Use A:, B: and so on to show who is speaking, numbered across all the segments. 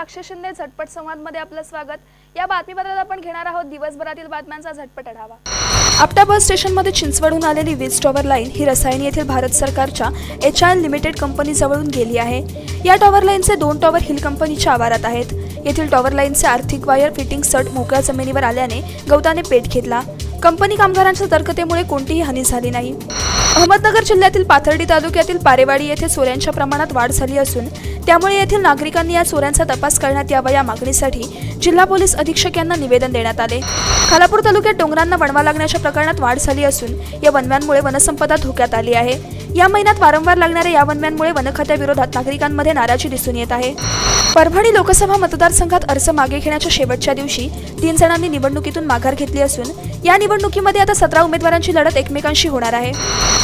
A: साक्षी शिंदे झटपट संवादमध्ये आपलं स्वागत. या बातमीपत्रात आपण घेणार आहोत. दिवसभरातील बातम्यांचा झटपट आढावा. आपटा बस स्टेशनमध्ये चिंचवडून आलेली वीज टॉवर लाईन ही रसायनी येथील भारत सरकारच्या एच आय एल लिमिटेड कंपनीजवळून गेली आहे. या टॉवर लाईनचे दोन टॉवर हिल कंपनीच्या आवारात आहेत. येथील टॉवर लाईनचे आर्थिक वायर फिटिंग सट मोकळ्या जमिनीवर आल्याने गवताने पेट घेतला. कंपनी कामगारांच्या तर्कतेमुळे कोणतीही हानी झाली नाही. अहमदनगर जिल्ह्यातील पाथर्डी तालुक्यातील पारेवाडी येथे चोऱ्यांच्या प्रमाणात वाढ झाली असून त्यामुळे येथील नागरिकांनी या चोऱ्यांचा तपास करण्यात यावा या मागणीसाठी जिल्हा पोलीस अधीक्षक यांना निवेदन देण्यात आले. खालापूर तालुक्यात डोंगरांना वणवा लागण्याच्या प्रकरणात वाढ झाली असून या वनव्यांमुळे वनसंपदा धोक्यात आली आहे. या महिन्यात वारंवार लागणाऱ्या या वनव्यांमुळे वनखात्याविरोधात नागरिकांमध्ये नाराजी दिसून येत आहे. परभणी लोकसभा मतदारसंघात अर्ज मागे घेण्याच्या शेवटच्या दिवशी तीन जणांनी निवडणुकीतून माघार घेतली असून या निवडणुकीमध्ये आता सतरा उमेदवारांची लढत एकमेकांशी होणार आहे.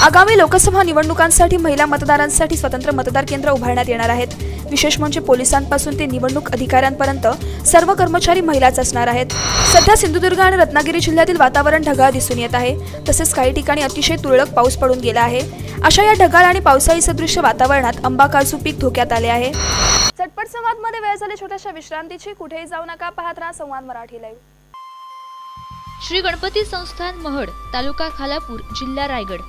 A: आगामी लोकसभा निवडणुकांसाठी महिला मतदारांसाठी स्वतंत्र मतदार केंद्र उभारण्यात येणार आहेत. विशेष म्हणजे पोलिसांपासून ते निवडणूक अधिकाऱ्यांपर्यंत सर्व कर्मचारी महिलाच असणार आहेत. सध्या सिंधुदुर्ग आणि रत्नागिरी जिल्ह्यातील वातावरण ढगाळ दिसून येत आहे. तसेच काही ठिकाणी अतिशय तुरळक पाऊस पडून गेला आहे. अशा या ढगाळ आणि पावसाळी सदृश्य वातावरणात आंबा काजू पीक धोक्यात आले आहे. चटपट संवादमध्ये वेळ झाली छोट्याशा विश्रांतीची. कुठेही जाऊ नका पाहत राहा संवाद मराठी लाईव्ह
B: श्री गणपती संस्थान महड तालुका खालापूर जिल्हा रायगड.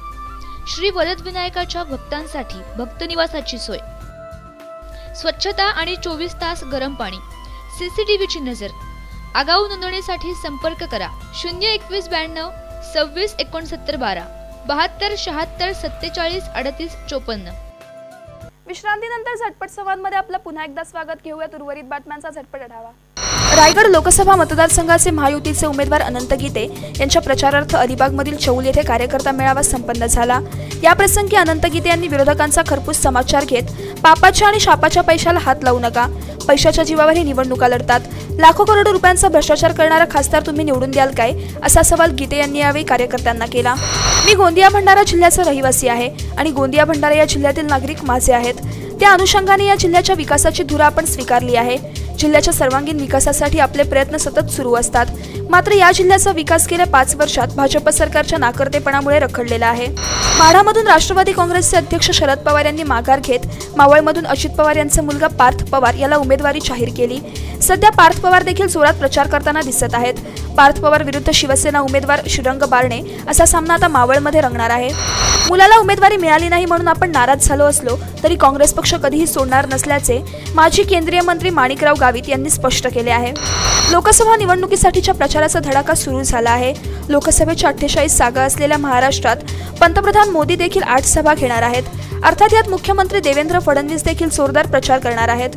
B: श्री वरद विनायकाच्या भक्तांसाठी भक्त निवासाची सोय. स्वच्छता आणि चोवीस तास गरम पाणी. सीसीटीव्हीची नजर. आगाऊ नोंदणीसाठी संपर्क करा. शून्य एकवीस ब्याण्णव सव्वीस एकोणसत्तर बारा. बहात्तर शहात्तर सत्तेचाळीस अडतीस चोपन्न.
A: विश्रांतीनंतर झटपट संवादमध्ये आपलं पुन्हा एकदा स्वागत. घेऊयात उर्वरित बातम्यांचा झटपट आढावा. रायगड लोकसभा मतदारसंघाचे महायुतीचे उमेदवार अनंत गीते यांच्या प्रचारार्थ अलिबागमधील चौल येथे कार्यकर्ता मेळावा संपन्न झाला. या प्रसंगी अनंत गीते यांनी विरोधकांचा खरपूस समाचार घेत पापाच्या आणि शापाच्या पैशाला हात लावू नका. पैशाच्या जीवावर ही निवडणुका लढतात. लाखो करोड रुपयांचा भ्रष्टाचार करणारा खासदार तुम्ही निवडून द्याल काय? असा सवाल गीते यांनी यावेळी कार्यकर्त्यांना केला. मी गोंदिया भंडारा जिल्ह्याचा रहिवासी आहे आणि गोंदिया भंडारा या जिल्ह्यातील नागरिक माझे आहेत. त्या अनुषंगाने या जिल्ह्याच्या विकासाची धुरा आपण स्वीकारली आहे. जिल्ह्याच्या सर्वांगीण विकासासाठी आपले प्रयत्न सतत सुरू असतात. मात्र या जिल्ह्याचा विकास गेल्या पाच वर्षात भाजप सरकारच्या नाकर्तेपणामुळे रखडलेला आहे. माढामधून राष्ट्रवादी काँग्रेसचे अध्यक्ष शरद पवार यांनी माघार घेत मावळमधून अजित पवार यांचा मुलगा पार्थ पवार याला उमेदवारी जाहीर केली. सध्या पार्थ पवार देखील जोरात प्रचार करताना दिसत आहेत. पार्थ पवार विरुद्ध शिवसेना उमेदवार श्रीरंग बारणे असा सामना आता मावळमध्ये रंगणार आहे. मुलाला उमेदवारी मिळाली नाही म्हणून आपण नाराज झालो असलो तरी काँग्रेस पक्ष कधीही सोडणार नसल्याचे माजी केंद्रीय मंत्री माणिकराव गावित यांनी स्पष्ट केले आहे. लोकसभा निवडणुकीसाठीच्या प्रचाराचा धडाका सुरू झाला आहे. लोकसभेच्या अठ्ठेचाळीस जागा असलेल्या महाराष्ट्रात पंतप्रधान मोदी देखील आठ सभा घेणार आहेत. अर्थात यात मुख्यमंत्री देवेंद्र फडणवीस देखील जोरदार प्रचार करणार आहेत.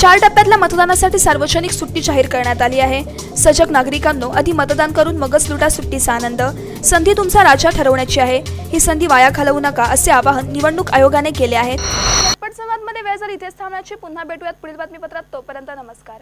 A: चार टप्प्यातल्या मतदानासाठी सार्वजनिक सुट्टी जाहीर करण्यात आली आहे. सजग नागरिकांनो आधी मतदान करून मगच लुटा सुट्टीचा आनंद. संधी तुमचा राजा ठरवण्याची आहे. ही संधी वाया घालवू नका असे आवाहन निवडणूक आयोगाने केले आहे. संवादमध्ये वेळ जर इथेच थांबण्याची पुन्हा भेटूयात पुढील बातमीपत्रात. तोपर्यंत नमस्कार.